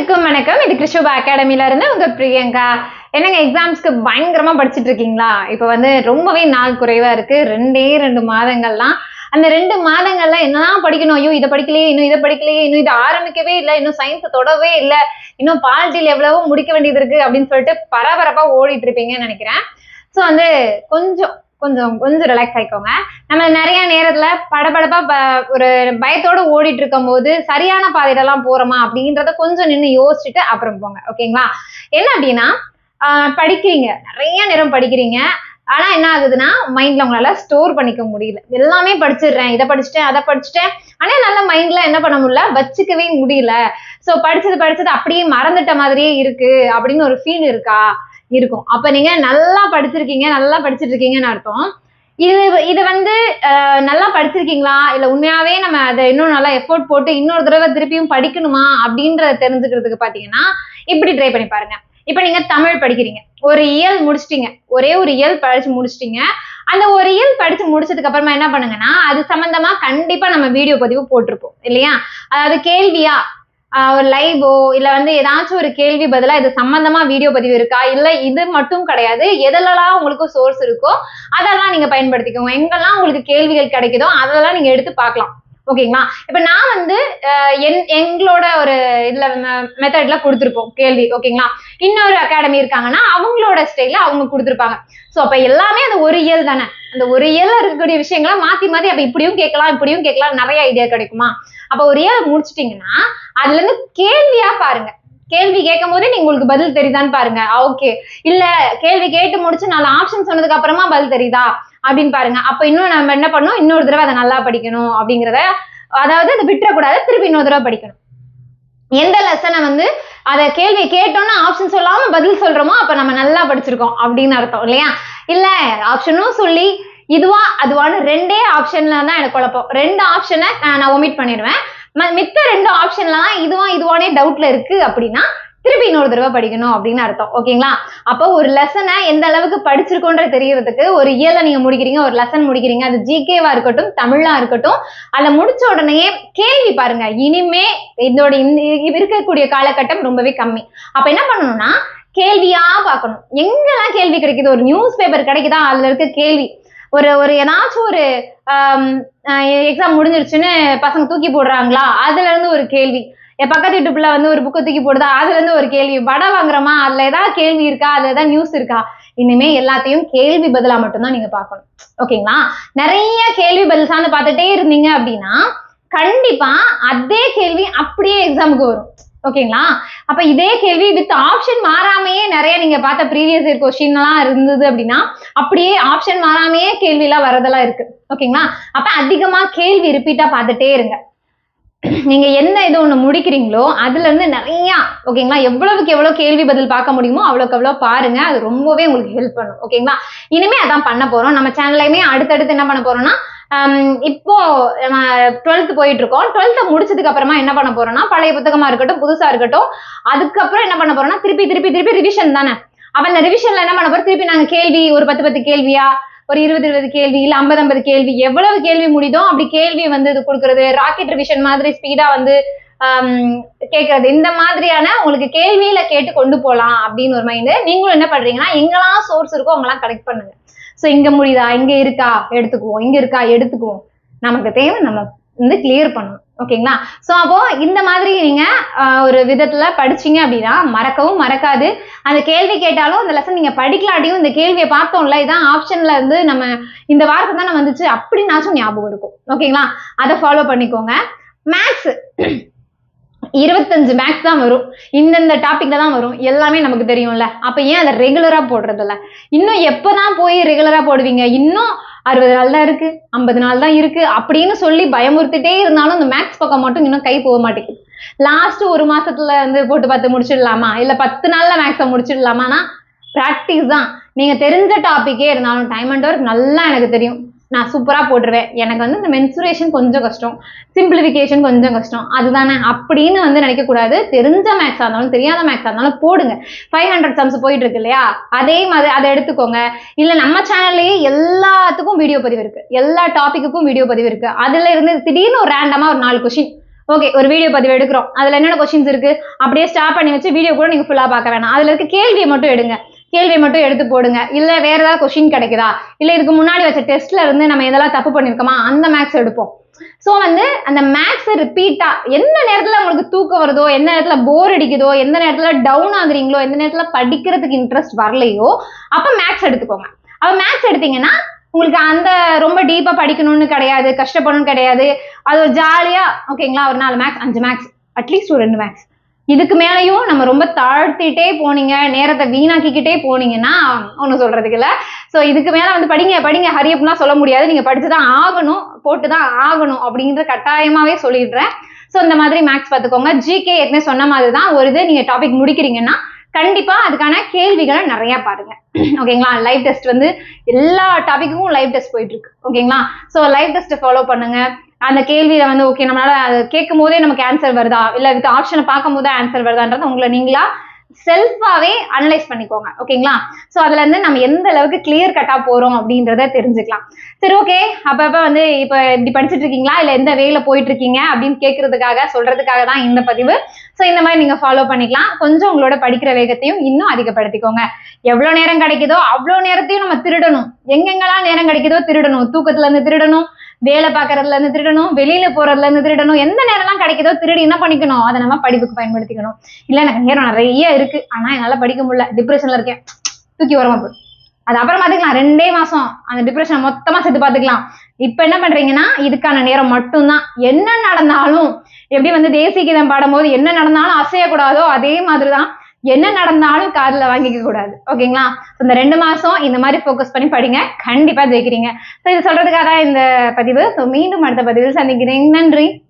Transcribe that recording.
அனைவருக்கும் வணக்கம். இது கிருஷ்ணபா அகாடமில இருந்து உங்க பிரியங்கா. என்னங்க எக்ஸாம்ஸ்க்கு பயங்கரமா படிச்சிட்டு இருக்கீங்களா இப்போ வந்து ரொம்பவே நாள் குறைவா இருக்கு. ரெண்டே ரெண்டு மாதங்கள்லாம். அந்த ரெண்டு மாதங்கள்ல என்னதான் படிக்கணும்? ஐயோ இதை படிக்கலையே இன்னும் இதை படிக்கலையே இன்னும் இதை ஆரம்பிக்கவே இல்லை இன்னும் சயின்ஸ் தொடவே இல்லை இன்னும் பாலிட்டியில் எவ்வளவோ முடிக்க வேண்டியது இருக்கு அப்படின்னு சொல்லிட்டு பரபரப்பா ஓடிட்டு இருப்பீங்கன்னு நினைக்கிறேன். ஸோ வந்து கொஞ்சம் கொஞ்சம் கொஞ்சம் ரிலாக்ஸ் ஆயிக்கோங்க. நம்ம நிறைய நேரத்துல படபடப்பா ப- ஒரு பயத்தோட ஓடிட்டு இருக்கும் போது சரியான பாதையிலலாம் போறோமா அப்படின்றத கொஞ்சம் நின்று யோசிச்சுட்டு அப்புறம் போங்க. ஓகேங்களா? என்ன அப்படின்னா ஆஹ் படிக்கிறீங்க. நிறைய நேரம் படிக்கிறீங்க. ஆனா என்ன ஆகுதுன்னா மைண்ட்ல உங்களால ஸ்டோர் பண்ணிக்க முடியல. எல்லாமே படிச்சிடுறேன். இதை படிச்சுட்டேன் அதை படிச்சுட்டேன். ஆனா நல்ல மைண்ட்ல என்ன பண்ண முடியல? வச்சுக்கவே முடியல. சோ படிச்சது படிச்சது அப்படியே மறந்துட்ட மாதிரியே இருக்கு அப்படின்னு ஒரு ஃபீல் இருக்கா? இருக்கும். அப்ப நீங்க நல்லா படிச்சிருக்கீங்க நல்லா படிச்சிட்டு இருக்கீங்கன்னு அர்த்தம். இது இது வந்து நல்லா படிச்சிருக்கீங்களா? இல்ல உண்மையாவே நம்ம அதை இன்னும் நல்லா எஃபோர்ட் போட்டு இன்னொரு தடவை திருப்பியும் படிக்கணுமா? அப்படின்றத தெரிஞ்சுக்கிறதுக்கு பாத்தீங்கன்னா இப்படி ட்ரை பண்ணி பாருங்க. இப்ப நீங்க தமிழ் படிக்கிறீங்க. ஒரு இயல் முடிச்சிட்டீங்க. ஒரே ஒரு இயல் படிச்சு முடிச்சிட்டீங்க. அந்த ஒரு இயல் படிச்சு முடிச்சதுக்கு அப்புறமா என்ன பண்ணுங்கன்னா அது சம்பந்தமா கண்டிப்பா நம்ம வீடியோ பதிவு போட்டிருப்போம். இல்லையா? அதாவது கேள்வியா ஒரு லைவோ இல்ல வந்து ஏதாச்சும் ஒரு கேள்வி பதிலா இது சம்பந்தமா வீடியோ பதிவு இருக்கா? இல்ல இது மட்டும் கிடையாது. எதெல்லாம் உங்களுக்கு சோர்ஸ் இருக்கோ அதெல்லாம் நீங்க பயன்படுத்திக்கோங்க. எங்கெல்லாம் உங்களுக்கு கேள்விகள் கிடைக்குதோ அதெல்லாம் நீங்க எடுத்து பார்க்கலாம். ஓகேங்களா இப்ப நான் வந்து என் எங்களோட ஒரு இதுல மெத்தட்ல கொடுத்துருப்போம். கேள்வி. ஓகேங்களா இன்னொரு அகாடமி இருக்காங்கன்னா அவங்களோட ஸ்டைல அவங்க கொடுத்துருப்பாங்க. சோ அப்ப எல்லாமே அந்த ஒரு இயல் தானே? அந்த ஒரு இயல்ல இருக்கக்கூடிய விஷயங்களை மாத்தி மாத்தி அப்ப இப்படியும் கேட்கலாம் இப்படியும் கேட்கலாம் நிறைய ஐடியா கிடைக்குமா? அப்ப ஒரு இயல் முடிச்சிட்டீங்கன்னா அதுல இருந்து கேள்வியா பாருங்க. கேள்வி கேட்கும் போதே நீங்க உங்களுக்கு பதில் தெரியுதான்னு பாருங்க. ஓகே இல்ல கேள்வி கேட்டு முடிச்சு நாலு ஆப்ஷன் சொன்னதுக்கு அப்புறமா பதில் தெரியுதா? அப்படின்னு பாருங்க. அப்ப இன்னும் நம்ம என்ன பண்ணணும்? இன்னொரு தடவை அதை நல்லா படிக்கணும் அப்படிங்கிறத அதாவது அதை விட்டுறக்கூடாது. திருப்பி இன்னொரு தடவை படிக்கணும். எந்த லெசனை வந்து அதை கேள்வி கேட்டோம்னா ஆப்ஷன் சொல்லாம பதில் சொல்றோமோ அப்ப நம்ம நல்லா படிச்சிருக்கோம் அப்படின்னு அர்த்தம் இல்லையா? இல்ல ஆப்ஷனும் சொல்லி இதுவா அதுவான்னு ரெண்டே ஆப்ஷன்ல தான் எனக்கு குழப்பம். ரெண்டு ஆப்ஷனை நான் ஒமிட் பண்ணிடுவேன். மித்த ரெண்டு ஆப்ஷன்ல தான் இதுவா இதுவானே டவுட்ல இருக்கு அப்படின்னா திருப்பி இன்னொரு தடவை படிக்கணும் அப்படின்னு அர்த்தம். ஓகேங்களா அப்போ ஒரு லெசனை எந்த அளவுக்கு படிச்சிருக்கோன்ற தெரியறதுக்கு ஒரு இயலை நீங்க முடிக்கிறீங்க ஒரு லெசன் முடிக்கிறீங்க. அது ஜிகேவா இருக்கட்டும் தமிழா இருக்கட்டும் அதை முடிச்ச உடனே கேள்வி பாருங்க. இனிமே இதோட இந்த இருக்கக்கூடிய காலகட்டம் ரொம்பவே கம்மி. அப்ப என்ன பண்ணணும்னா கேள்வியா பார்க்கணும். எங்கெல்லாம் கேள்வி கிடைக்குது? ஒரு நியூஸ் பேப்பர் கிடைக்குதா? அதுல இருக்க கேள்வி. ஒரு ஒரு ஏதாச்சும் ஒரு எக்ஸாம் முடிஞ்சிருச்சுன்னு பசங்க தூக்கி போடுறாங்களா? அதுல இருந்து ஒரு கேள்வி. என் பக்கத்து வீட்டு பிள்ளை வந்து ஒரு புக்கை தூக்கி போடுதா? அதுல இருந்து ஒரு கேள்வி. வடை வாங்குறோமா? அதுல ஏதாவது கேள்வி இருக்கா? அதுல ஏதாவது நியூஸ் இருக்கா? இனிமே எல்லாத்தையும் கேள்வி பதிலா மட்டும்தான் நீங்க பார்க்கணும். ஓகேங்களா? நிறைய கேள்வி பதில் சார்ந்து பார்த்துட்டே இருந்தீங்க அப்படின்னா கண்டிப்பா அதே கேள்வி அப்படியே எக்ஸாமுக்கு வரும். ஓகேங்களா? அப்ப இதே கேள்வி வித் ஆப்ஷன் மாறாம நிறைய நீங்க பார்த்த ப்ரீவியஸ் இயர் கொஸ்டின் எல்லாம் இருந்தது அப்படின்னா அப்படியே ஆப்ஷன் மாறாமையே கேள்வி எல்லாம் வரதெல்லாம் இருக்கு ஓகேங்களா அப்ப அதிகமா கேள்வி ரிப்பீட்டா பார்த்துட்டே இருங்க. நீங்க என்ன இது ஒண்ணு முடிக்கிறீங்களோ அதுல இருந்து நிறைய ஓகேங்களா எவ்வளவுக்கு எவ்வளவு கேள்வி பதில் பார்க்க முடியுமோ அவ்வளவுக்கு அவ்வளவு பாருங்க. அது ரொம்பவே உங்களுக்கு ஹெல்ப் பண்ணும். ஓகேங்களா இனிமே அதான் பண்ண போறோம். நம்ம சேனல்லையுமே அடுத்தடுத்து என்ன பண்ண போறோம்னா இப்போ நம்ம டுவெல்த் போயிட்டு இருக்கோம் டுவெல்த்தை முடிச்சதுக்கு அப்புறமா என்ன பண்ண போறோம்னா பழைய புத்தகமா இருக்கட்டும் புதுசா இருக்கட்டும் அதுக்கப்புறம் என்ன பண்ண போறோம்னா திருப்பி திருப்பி திருப்பி ரிவிஷன் தானே. அப்ப அந்த ரிவிஷன்ல என்ன பண்ண போறோம்? திருப்பி நாங்க கேள்வி ஒரு பத்து பத்து கேள்வியா? ஒரு இருபது இருபது கேள்வி இல்ல ஐம்பது ஐம்பது கேள்வி எவ்வளவு கேள்வி முடியுதோ அப்படி கேள்வி வந்து இது கொடுக்கறது ராக்கெட் ரிவிஷன் மாதிரி ஸ்பீடா வந்து கேட்கறது. இந்த மாதிரியான உங்களுக்கு கேள்வியில கேட்டு கொண்டு போலாம் அப்படின்னு ஒரு மைண்டு நீங்களும் என்ன பண்றீங்கன்னா எங்கெல்லாம் சோர்ஸ் இருக்கோ அவங்களாம் கலெக்ட் பண்ணுங்க. ஸோ இங்க முடியுதா? இங்க இருக்கா? எடுத்துக்குவோம். இங்க இருக்கா? எடுத்துக்குவோம். நமக்கு தேவை நம்ம வந்து கிளியர் பண்ணணும். ஓகேங்களா? ஸோ அப்போ இந்த மாதிரி நீங்க ஒரு விதத்துல படிச்சீங்க அப்படின்னா மறக்கவும் மறக்காது. அந்த கேள்வி கேட்டாலும் அந்த லெசன் நீங்க படிக்கலாட்டியும் இந்த கேள்வியை பார்த்தோம்ல இதான் ஆப்ஷன்ல இருந்து நம்ம இந்த வார்த்தை தானே வந்துச்சு அப்படின்னாச்சும் ஞாபகம் இருக்கும். ஓகேங்களா? அதை ஃபாலோ பண்ணிக்கோங்க. மேக்ஸ் இருபத்தஞ்சு மேக்ஸ் தான் வரும். இந்தந்த டாபிக்ல தான் வரும். எல்லாமே நமக்கு தெரியும்ல. அப்ப ஏன் அதை ரெகுலரா போடுறதில்ல? இன்னும் இன்னும் எப்பதான் போய் ரெகுலரா போடுவீங்க? இன்னும் அறுபது நாள் தான் இருக்கு. ஐம்பது நாள் தான் இருக்கு. அப்படின்னு சொல்லி பயமுறுத்திட்டே இருந்தாலும் அந்த மேக்ஸ் பக்கம் மட்டும் இன்னும் கை போக மாட்டேங்குது. லாஸ்ட் ஒரு மாசத்துல வந்து போட்டு பார்த்து முடிச்சிடலாமா? இல்ல பத்து நாள்ல மேக்ஸை முடிச்சிடலாமானா ப்ராக்டிஸ் தான். நீங்க தெரிஞ்ச டாபிக்கே இருந்தாலும் டைம் அண்ட் ஒர்க் நல்லா எனக்கு தெரியும். நான் சூப்பராக போட்டுருவேன். எனக்கு வந்து இந்த மென்சுரேஷன் கொஞ்சம் கஷ்டம். சிம்பிளிஃபிகேஷன் கொஞ்சம் கஷ்டம். அதுதானே? அப்படின்னு வந்து நினைக்கக்கூடாது. தெரிஞ்ச மேக்ஸாக இருந்தாலும் தெரியாத மேக்ஸாக இருந்தாலும் போடுங்க. ஃபைவ் ஹண்ட்ரட் சம்ஸ் போயிட்டு இருக்கு இல்லையா? அதே மாதிரி அதை எடுத்துக்கோங்க. இல்லை நம்ம சேனல்லையே எல்லாத்துக்கும் வீடியோ பதிவு இருக்கு. எல்லா டாப்பிக்குக்கும் வீடியோ பதிவு இருக்கு. அதில் இருந்து திடீர்னு ஒரு ரேண்டமாக ஒரு நாலு கொஷின் ஓகே ஒரு வீடியோ பதிவு எடுக்கிறோம். அதில் என்னென்ன கொஷின்ஸ் இருக்குது அப்படியே ஸ்டாப் பண்ணி வச்சு வீடியோ கூட நீங்கள் ஃபுல்லாக பார்க்க வேணாம். அதில் இருக்க கேள்வியை மட்டும் எடுங்க. கேள்வி மட்டும் எடுத்து போடுங்க. இல்ல வேற ஏதாவது கொஸ்டின் கிடைக்குதா? இல்ல இதுக்கு முன்னாடி வச்ச டெஸ்ட்ல இருந்து நம்ம எதெல்லாம் தப்பு பண்ணிருக்கோமா? அந்த மேக்ஸ் எடுப்போம். சோ வந்து அந்த மேக்ஸ் ரிப்பீட்டா எந்த நேரத்துல உங்களுக்கு தூக்கம் வருதோ எந்த நேரத்துல போர் அடிக்குதோ எந்த நேரத்துல டவுன் ஆகுறீங்களோ எந்த நேரத்துல படிக்கிறதுக்கு இன்ட்ரெஸ்ட் வரலையோ அப்ப மேக்ஸ் எடுத்துக்கோங்க. அப்ப மேக்ஸ் எடுத்தீங்கன்னா உங்களுக்கு அந்த ரொம்ப டீப்பா படிக்கணும்னு கிடையாது கஷ்டப்படணும்னு கிடையாது. அது ஒரு ஜாலியா ஓகேங்களா ஒரு நாலு மேக்ஸ் அஞ்சு மேக்ஸ் அட்லீஸ்ட் ஒரு ரெண்டு மேக்ஸ் இதுக்கு மேலேயும் நம்ம ரொம்ப தாழ்த்திட்டே போனீங்க நேரத்தை வீணாக்கிக்கிட்டே போனீங்கன்னா ஒன்றும் சொல்றதுக்கு இல்லை. ஸோ இதுக்கு மேலே வந்து படிங்க படிங்க ஹரியப்லாம் சொல்ல முடியாது. நீங்கள் படிச்சு தான் ஆகணும் போட்டு தான் ஆகணும் அப்படிங்கிற கட்டாயமாகவே சொல்லிடுறேன். ஸோ இந்த மாதிரி மேக்ஸ் பார்த்துக்கோங்க ஜிகே ஏற்கனவே சொன்ன மாதிரி தான் ஒரு இது நீங்கள் டாபிக் முடிக்கிறீங்கன்னா கண்டிப்பா அதுக்கான கேள்விகளை நிறைய பாருங்க. ஓகேங்களா லைவ் டெஸ்ட் வந்து எல்லா டாபிக்கும் லைவ் டெஸ்ட் போயிட்டு இருக்கு. ஓகேங்களா ஸோ லைவ் டெஸ்ட் ஃபாலோ பண்ணுங்க. அந்த கேள்வியில வந்து ஓகே நம்மளால அதை கேட்கும் போதே நமக்கு ஆன்சர் வருதா? இல்ல வித் ஆப்ஷனை பார்க்கும் போதே ஆன்சர் வருதான்றது உங்களை நீங்களா செல்ஃபாவே அனலைஸ் பண்ணிக்கோங்க. ஓகேங்களா ஸோ அதுல இருந்து நம்ம எந்த அளவுக்கு கிளியர் கட்டா போறோம் அப்படின்றத தெரிஞ்சுக்கலாம். சரி ஓகே அப்பப்ப வந்து இப்ப இப்படி படிச்சுட்டு இருக்கீங்களா? இல்ல எந்த வேல போயிட்டு இருக்கீங்க? அப்படின்னு கேட்கறதுக்காக சொல்றதுக்காக தான் இந்த பதிவு. ஸோ இந்த மாதிரி நீங்க ஃபாலோ பண்ணிக்கலாம். கொஞ்சம் உங்களோட படிக்கிற வேகத்தையும் இன்னும் அதிகப்படுத்திக்கோங்க. எவ்வளவு நேரம் கிடைக்குதோ அவ்வளோ நேரத்தையும் நம்ம திருடணும். எங்கெங்கெல்லாம் நேரம் கிடைக்குதோ திருடணும். தூக்கத்துல இருந்து திருடணும். வேலை பார்க்கறதுல இருந்து திருடணும் வெளியில போறதுல இருந்து திருடணும் எந்த நேரம்லாம் கிடைக்குதோ திருடி என்ன பண்ணிக்கணும்? அதை நம்ம படிப்புக்கு பயன்படுத்திக்கணும். இல்ல எனக்கு நேரம் நிறைய இருக்கு. ஆனா என்னால படிக்க முடியல. டிப்ரெஷன்ல இருக்கேன். தூக்கி வரமா போய் அது அப்புறம் பாத்துக்கலாம் ரெண்டே மாசம் அந்த டிப்ரெஷனை மொத்தமா சேர்த்து பாத்துக்கலாம் இப்ப என்ன பண்றீங்கன்னா இதுக்கான நேரம் மட்டும்தான். என்ன நடந்தாலும் எப்படி வந்து தேசிய கீதம் பாடும்போது என்ன நடந்தாலும் அசையக்கூடாதோ அதே மாதிரிதான் என்ன நடந்தாலும் காதுல வாங்கிக்க கூடாது. ஓகேங்களா? இந்த ரெண்டு மாசம் இந்த மாதிரி ஃபோக்கஸ் பண்ணி படிங்க. கண்டிப்பா ஜெயிக்கிறீங்க. ஸோ இது சொல்றதுக்காக தான் இந்த பதிவு. ஸோ மீண்டும் அடுத்த பதிவில் சந்திக்கிறேன். நன்றி.